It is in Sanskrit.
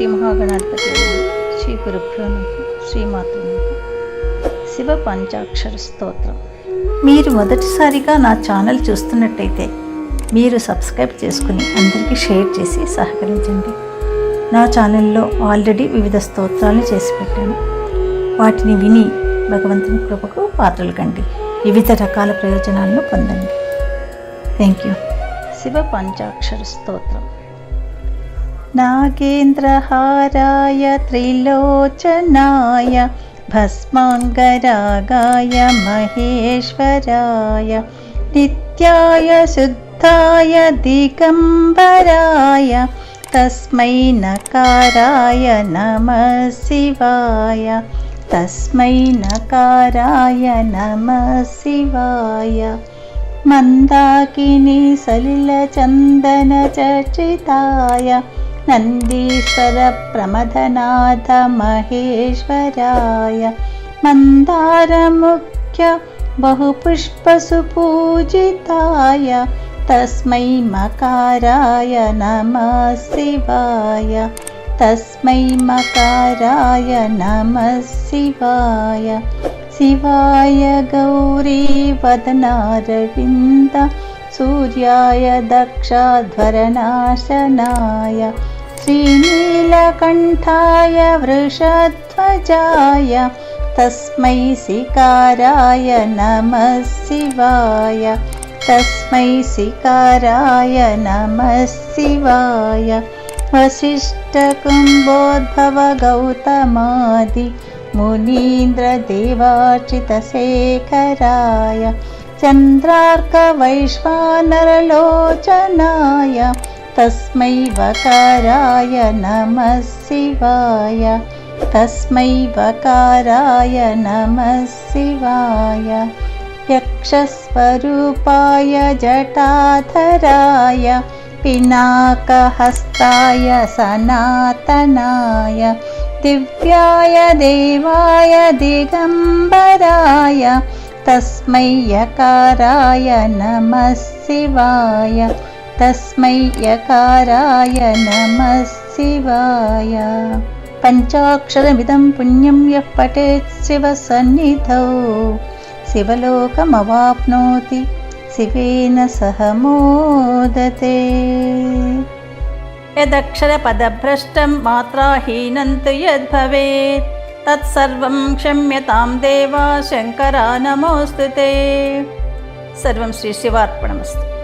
శ్రీ మహాగణాధిపతి శ్రీ గురుభ్యో నమః. శ్రీమాతృ శివ పంచాక్షర స్తోత్రం. మీరు మొదటిసారిగా నా ఛానల్ చూస్తున్నట్టయితే మీరు సబ్స్క్రైబ్ చేసుకుని అందరికీ షేర్ చేసి సహకరించండి. నా ఛానల్లో ఆల్రెడీ వివిధ స్తోత్రాలు చేసి పెట్టాను. వాటిని విని భగవంతుని కృపకు పాత్రలు కండి. వివిధ రకాల ప్రయోజనాలను పొందండి. Thank you. శివ పంచాక్షర స్తోత్రం. नागेन्द्रहाराय त्रिलोचनाय भस्माङ्गरागाय महेश्वराय नित्याय शुद्धाय दिगम्बराय तस्मै नकाराय नमः शिवाय तस्मै नकाराय नमः शिवाय। मन्दाकिनी सलिलचन्दनचर्चिताय नन्दीश्वरप्रमथनाथ महेश्वराय मन्दारमुख्य बहुपुष्पसुपूजिताय तस्मै मकाराय नमः शिवाय तस्मै मकाराय नमः शिवाय शिवाय गौरीवदनारविन्द सूर्याय दक्षाध्वरनाशनाय श्रीनीलकण्ठाय वृषध्वजाय तस्मै सिकाराय नमः शिवाय तस्मै सिकाराय नमः शिवाय। वसिष्ठकुम्भोद्भव गौतमादि मुनीन्द्रदेवार्चितशेखराय चन्द्रार्कवैश्वानरलोचनाय तस्मै वकाराय नमः शिवाय। तस्मै वकाराय नमः शिवाय। यक्षस्वरूपाय जटाधराय पिनाकहस्ताय सनातनाय दिव्याय देवाय दिगम्बराय तस्मै यकाराय नमः शिवाय तस्मै यकाराय नमः शिवाय पञ्चाक्षरमिदं पुण्यं यः पठेत् शिवसन्निधौ शिवलोकमवाप्नोति शिवेन सह मोदते यदक्षरपदभ्रष्टं मात्राहीनं तु यद्भवेत् तत्सर्वं क्षम्यतां देवा शङ्करा नमोऽस्तु ते। सर्वं श्रीशिवार्पणमस्तु